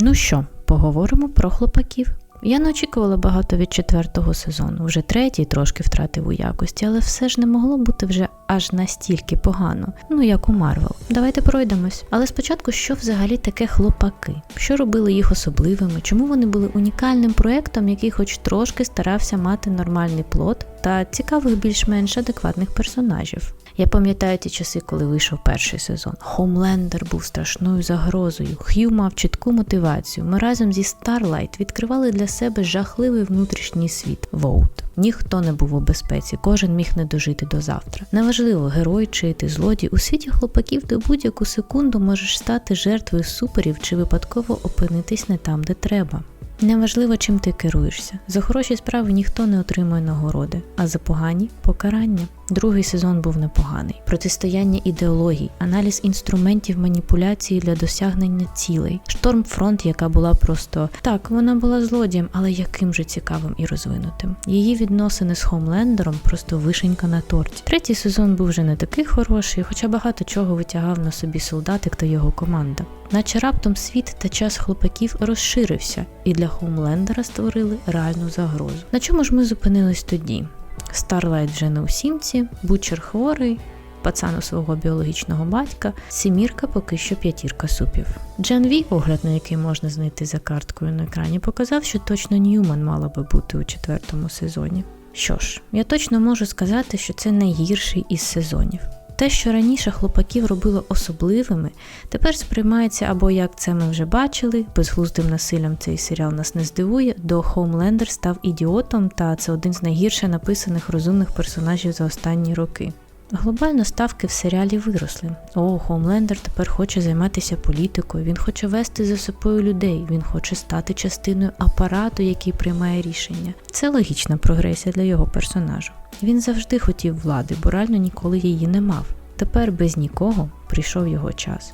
Ну що, поговоримо про хлопаків. Я не очікувала багато від четвертого сезону, вже третій трошки втратив у якості, але все ж не могло бути вже аж настільки погано, ну як у Марвел. Давайте пройдемось. Але спочатку, що взагалі таке хлопаки? Що робили їх особливими? Чому вони були унікальним проектом, який хоч трошки старався мати нормальний плот та цікавих більш-менш адекватних персонажів? Я пам'ятаю ті часи, коли вийшов перший сезон. Хомлендер був страшною загрозою. Х'ю мав чітку мотивацію. Ми разом зі Старлайт відкривали для себе жахливий внутрішній світ Воут. Ніхто не був у безпеці, кожен міг не дожити до завтра. Неважливо, герой чи ти злодій. У світі хлопаків ти будь-яку секунду можеш стати жертвою суперів чи випадково опинитись не там, де треба. Неважливо, чим ти керуєшся. За хороші справи ніхто не отримує нагороди, а за погані покарання. Другий сезон був непоганий. Протистояння ідеологій, аналіз інструментів маніпуляції для досягнення цілей, штормфронт, яка була просто так, вона була злодієм, але яким же цікавим і розвинутим. Її відносини з Хомлендером просто вишенька на торті. Третій сезон був вже не такий хороший, хоча багато чого витягав на собі солдатик та його команда. Наче раптом світ та час хлопаків розширився, і для Хоумлендера створили реальну загрозу. На чому ж ми зупинились тоді? Старлайт вже не у сімці, Бучер хворий, пацан у свого біологічного батька, сімірка поки що п'ятірка супів. Джен Ві, огляд на який можна знайти за карткою на екрані, показав, що точно Ньюман мала би бути у четвертому сезоні. Що ж, я точно можу сказати, що це найгірший із сезонів. Те, що раніше хлопаків робило особливими, тепер сприймається або як це ми вже бачили, безглуздим насиллям цей серіал нас не здивує, до Хоумлендер став ідіотом, та це один з найгірше написаних розумних персонажів за останні роки. Глобально ставки в серіалі виросли. О, Хоумлендер тепер хоче займатися політикою, він хоче вести за собою людей, він хоче стати частиною апарату, який приймає рішення. Це логічна прогресія для його персонажу. Він завжди хотів влади, бо реально ніколи її не мав. Тепер без нікого прийшов його час.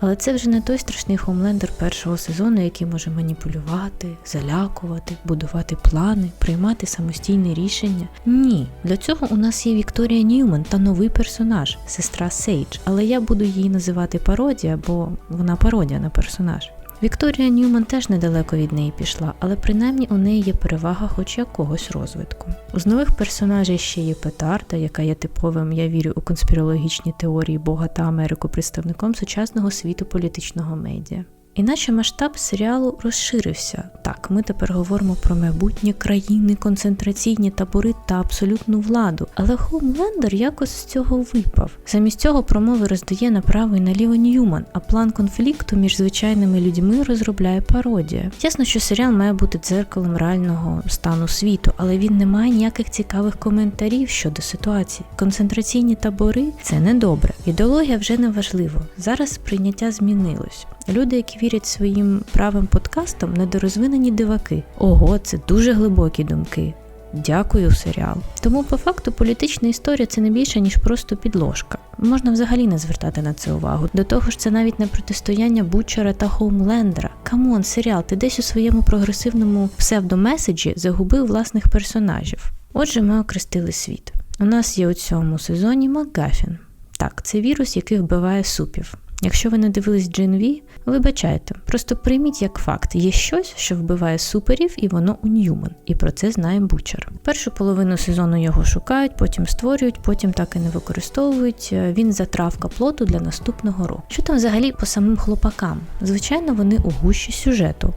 Але це вже не той страшний хомлендер першого сезону, який може маніпулювати, залякувати, будувати плани, приймати самостійне рішення. Ні, для цього у нас є Вікторія Ньюман та новий персонаж, сестра Сейдж, але я буду її називати пародія, бо вона пародія на персонаж. Вікторія Ньюман теж недалеко від неї пішла, але принаймні у неї є перевага хоч якогось розвитку. З нових персонажей ще є Петарда, яка є типовим, я вірю у конспірологічні теорії Бога та Америку представником сучасного світу політичного медіа. Іначе масштаб серіалу розширився. Так, ми тепер говоримо про майбутнє країни, концентраційні табори та абсолютну владу. Але Хоумлендер якось з цього випав. Замість цього промови роздає направо і наліво Ньюман, а план конфлікту між звичайними людьми розробляє пародія. Ясно, що серіал має бути дзеркалом реального стану світу, але він не має ніяких цікавих коментарів щодо ситуації. Концентраційні табори це не добре. Ідеологія вже не важливо. Зараз сприйняття змінилось. Люди, які вірять своїм правим подкастам, недорозвинені диваки. Ого, це дуже глибокі думки. Дякую, серіал. Тому по факту політична історія це не більше, ніж просто підложка. Можна взагалі не звертати на це увагу. До того ж, це навіть не протистояння Бучера та Хоумлендера. Камон, серіал, ти десь у своєму прогресивному псевдомеседжі загубив власних персонажів. Отже, ми окрестили світ. У нас є у цьому сезоні Макгафін. Так, це вірус, який вбиває супів. Якщо ви не дивились Джин Ві, вибачайте, просто прийміть як факт, є щось, що вбиває суперів, і воно у Ньюман, і про це знає Бучер. Першу половину сезону його шукають, потім створюють, потім так і не використовують. Він затравка плоту для наступного року. Що там взагалі по самим хлопакам? Звичайно, вони у гущі сюжету.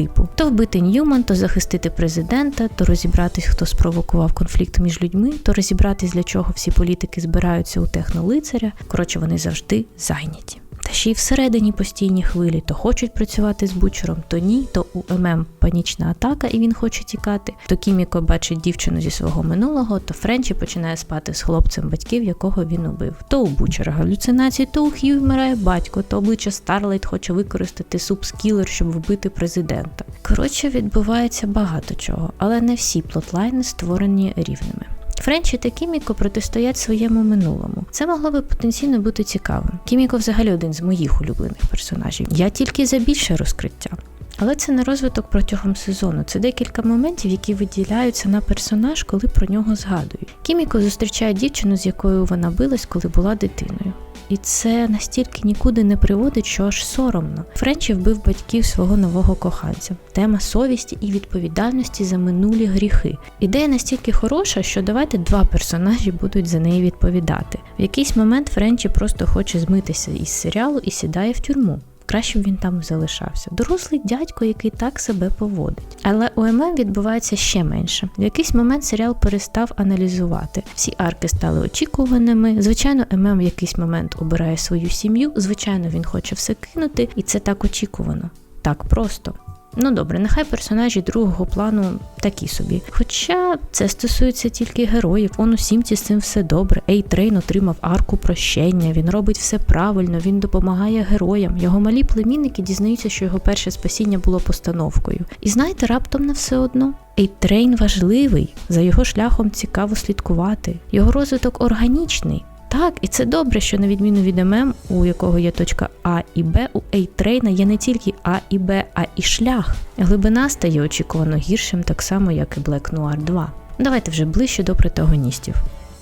Типу, то вбити Ньюман, то захистити президента, то розібратись, хто спровокував конфлікт між людьми, то розібратись, для чого всі політики збираються у технолицаря. Коротше, вони завжди зайняті. Та ще й всередині постійні хвилі, то хочуть працювати з бучером, то ні, то у ММ панічна атака, і він хоче тікати. То Кіміко бачить дівчину зі свого минулого, то Френчі починає спати з хлопцем батьків, якого він убив. То у бучера галюцинації, то у Х'ю вмирає батько, то обличчя Старлайт хоче використати субскілер, щоб вбити президента. Коротше, відбувається багато чого, але не всі плотлайни створені рівними. Френчі та Кіміко протистоять своєму минулому. Це могло би потенційно бути цікавим. Кіміко взагалі один з моїх улюблених персонажів. Я тільки за більше розкриття. Але це не розвиток протягом сезону. Це декілька моментів, які виділяються на персонаж, коли про нього згадують. Кіміко зустрічає дівчину, з якою вона билась, коли була дитиною. І це настільки нікуди не приводить, що аж соромно. Френчі вбив батьків свого нового коханця. Тема совісті і відповідальності за минулі гріхи. Ідея настільки хороша, що давайте два персонажі будуть за неї відповідати. В якийсь момент Френчі просто хоче змитися із серіалу і сідає в тюрму. Краще б він там залишався. Дорослий дядько, який так себе поводить. Але у ММ відбувається ще менше. В якийсь момент серіал перестав аналізувати. Всі арки стали очікуваними. Звичайно, ММ в якийсь момент обирає свою сім'ю. Звичайно, він хоче все кинути, і це так очікувано. Так просто. Ну добре, нехай персонажі другого плану такі собі. Хоча це стосується тільки героїв, он у сімці з цим все добре. Ей Трейн отримав арку прощення, він робить все правильно, він допомагає героям. Його малі племінники дізнаються, що його перше спасіння було постановкою. І знаєте, раптом не все одно. Ей Трейн важливий, за його шляхом цікаво слідкувати. Його розвиток органічний. Так, і це добре, що на відміну від ММ, у якого є точка А і Б, у A-трейна є не тільки А і Б, а і шлях. Глибина стає очікувано гіршим, так само як і Black Noir 2. Давайте вже ближче до протагоністів.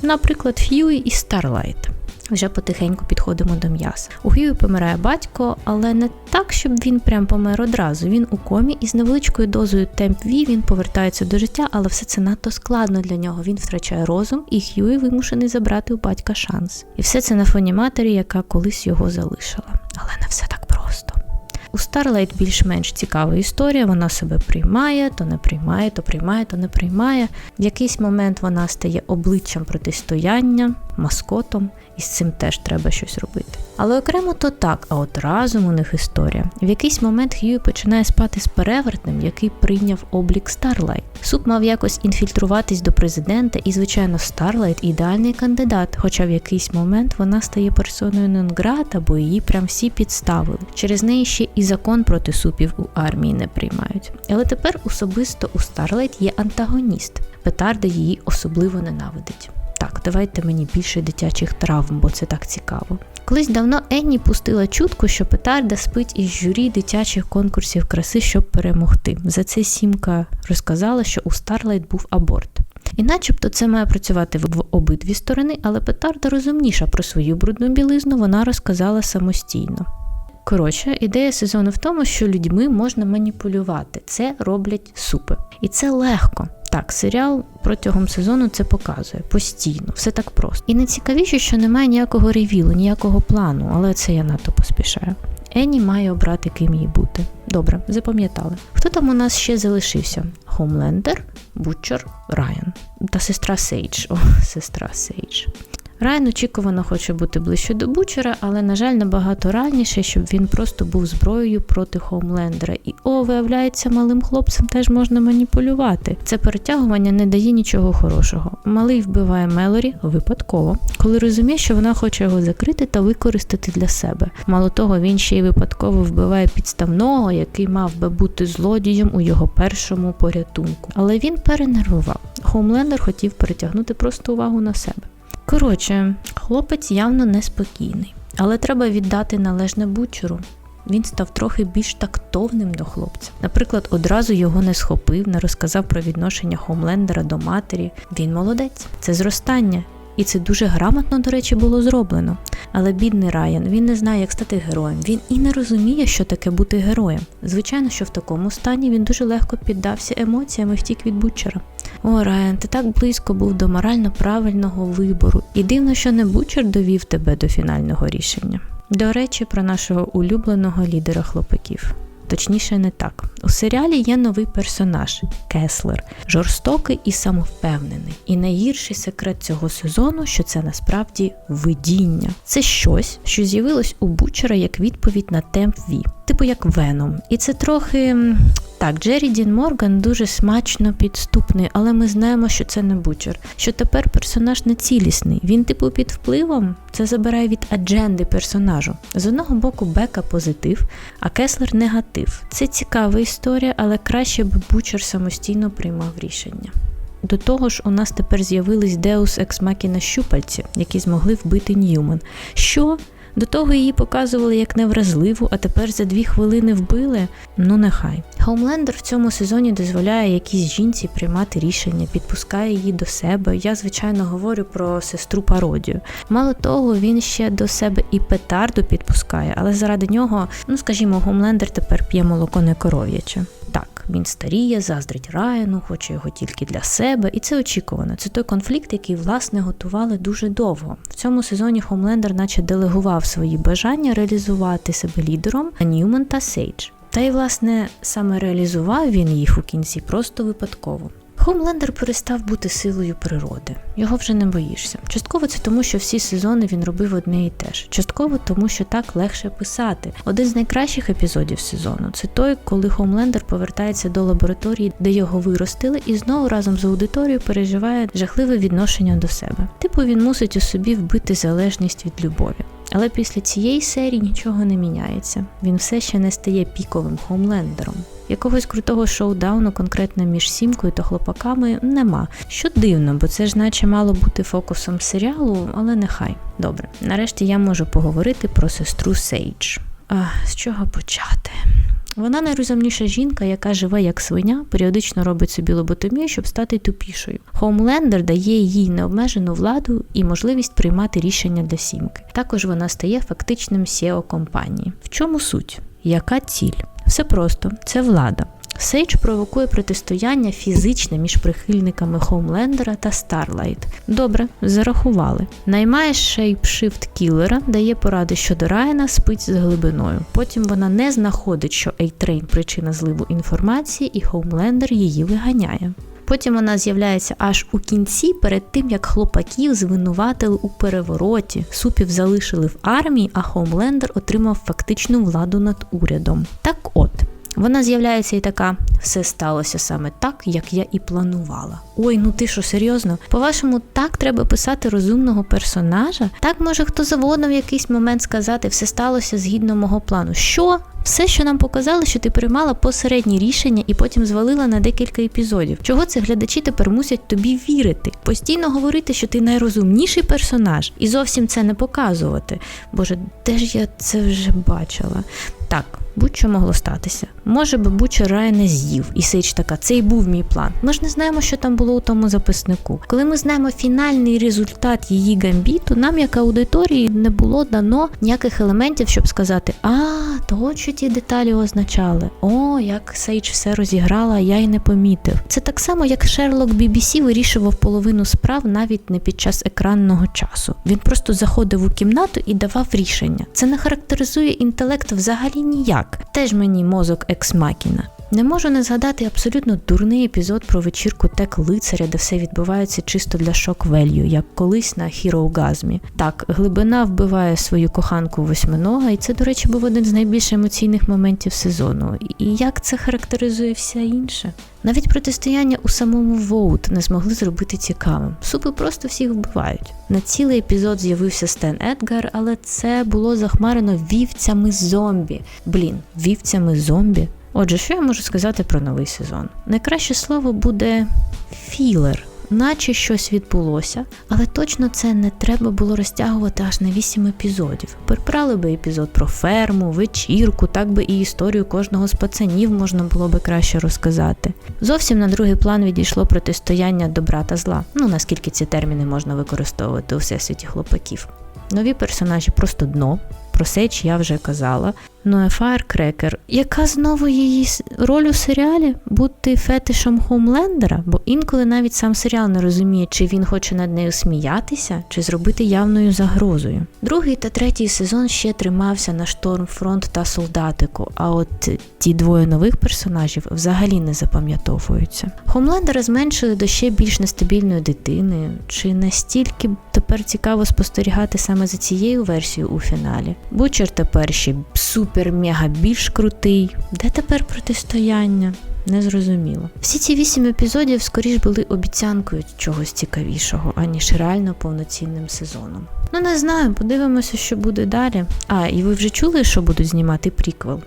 Наприклад, Ф'юї і Старлайт. Вже потихеньку підходимо до м'яса. У Хьюі помирає батько, але не так, щоб він прям помер одразу. Він у комі і з невеличкою дозою темп Ві він повертається до життя, але все це надто складно для нього. Він втрачає розум, і Хьюі вимушений забрати у батька шанс. І все це на фоні матері, яка колись його залишила. Але не все так просто. У Старлайт більш-менш цікава історія, вона себе приймає, то не приймає, то приймає, то не приймає. В якийсь момент вона стає обличчям протистояння, маскотом, і з цим теж треба щось робити. Але окремо то так, а от разом у них історія. В якийсь момент Хьюі починає спати з перевертним, який прийняв облік Старлайт. Суп мав якось інфільтруватись до президента, і, звичайно, Старлайт ідеальний кандидат, хоча в якийсь момент вона стає персоною нон-грата, бо її прям всі підставили. Через неї ще і закон проти супів у армії не приймають. Але тепер особисто у Старлайт є антагоніст. Петарда її особливо ненавидить. Так, давайте мені більше дитячих травм, бо це так цікаво. Колись давно Енні пустила чутку, що Петарда спить із журі дитячих конкурсів краси, щоб перемогти. За це Сімка розказала, що у Старлайт був аборт. І начебто це має працювати в обидві сторони, але Петарда розумніша про свою брудну білизну вона розказала самостійно. Коротше, ідея сезону в тому, що людьми можна маніпулювати. Це роблять супи. І це легко. Так, серіал протягом сезону це показує постійно, все так просто. І найцікавіше, що немає ніякого ревілу, ніякого плану, але це я надто поспішаю. Енні має обрати, ким їй бути. Добре, запам'ятали. Хто там у нас ще залишився? Хомлендер, Бутчер, Райан та сестра Сейдж. О, сестра Сейдж. Райан очікувано хоче бути ближче до Бучера, але, на жаль, набагато раніше, щоб він просто був зброєю проти Хоумлендера. І о, виявляється, малим хлопцем теж можна маніпулювати. Це перетягування не дає нічого хорошого. Малий вбиває Мелорі випадково, коли розуміє, що вона хоче його закрити та використати для себе. Мало того, він ще й випадково вбиває підставного, який мав би бути злодієм у його першому порятунку. Але він перенервував. Хоумлендер хотів перетягнути просто увагу на себе. Коротше, хлопець явно неспокійний, але треба віддати належне бучеру. Він став трохи більш тактовним до хлопця. Наприклад, одразу його не схопив, не розказав про відношення Хомлендера до матері. Він молодець, це зростання. І це дуже грамотно, до речі, було зроблено. Але бідний Райан, він не знає, як стати героєм. Він і не розуміє, що таке бути героєм. Звичайно, що в такому стані він дуже легко піддався емоціям і втік від Бучера. О, Райан, ти так близько був до морально правильного вибору, і дивно, що не Бучер довів тебе до фінального рішення. До речі, про нашого улюбленого лідера хлопаків. Точніше, не так. У серіалі є новий персонаж Кеслер, жорстокий і самовпевнений. І найгірший секрет цього сезону, що це насправді видіння. Це щось, що з'явилось у Бучера як відповідь на темп Ві, типу як Веном. І це трохи. Так, Джері Дін Морган дуже смачно підступний, але ми знаємо, що це не Бучер. Що тепер персонаж не цілісний. Він, типу, під впливом це забирає від адженди персонажу. З одного боку, Бека позитив, а Кеслер негатив. Це цікава історія, але краще б Бучер самостійно приймав рішення. До того ж, у нас тепер з'явились Deus Ex Machina щупальці, які змогли вбити Ньюман. Що? До того її показували як невразливу, а тепер за дві хвилини вбили. Ну нехай. Хоумлендер в цьому сезоні дозволяє якійсь жінці приймати рішення, підпускає її до себе. Я, звичайно, говорю про сестру пародію. Мало того, він ще до себе і петарду підпускає, але заради нього, ну скажімо, Хоумлендер тепер п'є молоко не коров'яче. Він старіє, заздрить Райану, хоче його тільки для себе, і це очікувано. Це той конфлікт, який власне готували дуже довго. В цьому сезоні Хомлендер наче делегував свої бажання реалізувати себе лідером Ньюман та Сейдж. Та й власне саме реалізував він їх у кінці просто випадково. Хомлендер перестав бути силою природи. Його вже не боїшся. Частково це тому, що всі сезони він робив одне і те ж. Частково тому, що так легше писати. Один з найкращих епізодів сезону це той, коли Хомлендер повертається до лабораторії, де його виростили, і знову разом з аудиторією переживає жахливе відношення до себе. Типу він мусить у собі вбити залежність від любові. Але після цієї серії нічого не міняється. Він все ще не стає піковим хоумлендером. Якогось крутого шоудауну конкретно між сімкою та хлопаками нема. Що дивно, бо це ж наче мало бути фокусом серіалу, але нехай. Добре, нарешті я можу поговорити про сестру Сейдж. А, з чого почати? Вона найрозумніша жінка, яка живе як свиня, періодично робить собі лоботомію, щоб стати тупішою. Хоумлендер дає їй необмежену владу і можливість приймати рішення для сімки. Також вона стає фактичним SEO компанії. В чому суть? Яка ціль? Все просто це влада. Сейдж провокує протистояння фізичне між прихильниками Хоумлендера та Старлайт. Добре, зарахували. Наймає шейпшифт кілера, дає поради щодо Райана, спить з глибиною. Потім вона не знаходить, що Ейтрейн причина зливу інформації, і Хоумлендер її виганяє. Потім вона з'являється аж у кінці, перед тим як хлопаків звинуватили у перевороті. Супів залишили в армії, а Хоумлендер отримав фактичну владу над урядом. Так от. Вона з'являється і така: все сталося саме так, як я і планувала. Ой, ну ти що, серйозно? По-вашому, так треба писати розумного персонажа? Так може хто завгодно в якийсь момент сказати, все сталося згідно мого плану. Що? Все, що нам показали, що ти приймала посередні рішення і потім звалила на декілька епізодів. Чого це глядачі тепер мусять тобі вірити? Постійно говорити, що ти найрозумніший персонаж, і зовсім це не показувати. Боже, де ж я це вже бачила? Так, будь-що могло статися. Може би Буча Рая не з'їв, і Сейдж така, це і був мій план. Ми ж не знаємо, що там було у тому записнику. Коли ми знаємо фінальний результат її гамбіту, нам, як аудиторії, не було дано ніяких елементів, щоб сказати, а, то що ті деталі означали. О, як Сейдж все розіграла, я й не помітив. Це так само, як Шерлок BBC вирішував половину справ навіть не під час екранного часу. Він просто заходив у кімнату і давав рішення. Це не характеризує інтелект взагалі ніяк. Теж мені мозок екс-макіна. Не можу не згадати абсолютно дурний епізод про вечірку тек лицаря, де все відбувається чисто для шок велью, як колись на хіроугазмі. Так, глибина вбиває свою коханку восьминога, і це, до речі, був один з найбільш емоційних моментів сезону. І як це характеризує все інше? Навіть протистояння у самому Воут не змогли зробити цікавим. Супи просто всіх вбивають. На цілий епізод з'явився Стен Едгар, але це було захмарено вівцями зомбі. Блін, вівцями зомбі. Отже, що я можу сказати про новий сезон? Найкраще слово буде філер. Наче щось відбулося, але точно це не треба було розтягувати аж на 8 епізодів. Прибрали би епізод про ферму, вечірку, так би і історію кожного з пацанів можна було би краще розказати. Зовсім на другий план відійшло протистояння добра та зла. Ну наскільки ці терміни можна використовувати у всесвіті хлопаків. Нові персонажі просто дно. Про Сейдж я вже казала. Ну, а яка знову її роль у серіалі? Бути фетишем Хоумлендера? Бо інколи навіть сам серіал не розуміє, чи він хоче над нею сміятися, чи зробити явною загрозою. Другий та третій сезон ще тримався на Штормфронт та солдатику, а от ті двоє нових персонажів взагалі не запам'ятовуються. Хоумлендера зменшили до ще більш нестабільної дитини. Чи настільки тепер цікаво спостерігати саме за цією версією у фіналі? Бучер тепер ще супер-мега більш крутий. Де тепер протистояння? Незрозуміло. Всі ці вісім епізодів скоріш були обіцянкою чогось цікавішого, аніж реально повноцінним сезоном. Ну не знаю, подивимося, що буде далі. А, і ви вже чули, що будуть знімати приквел?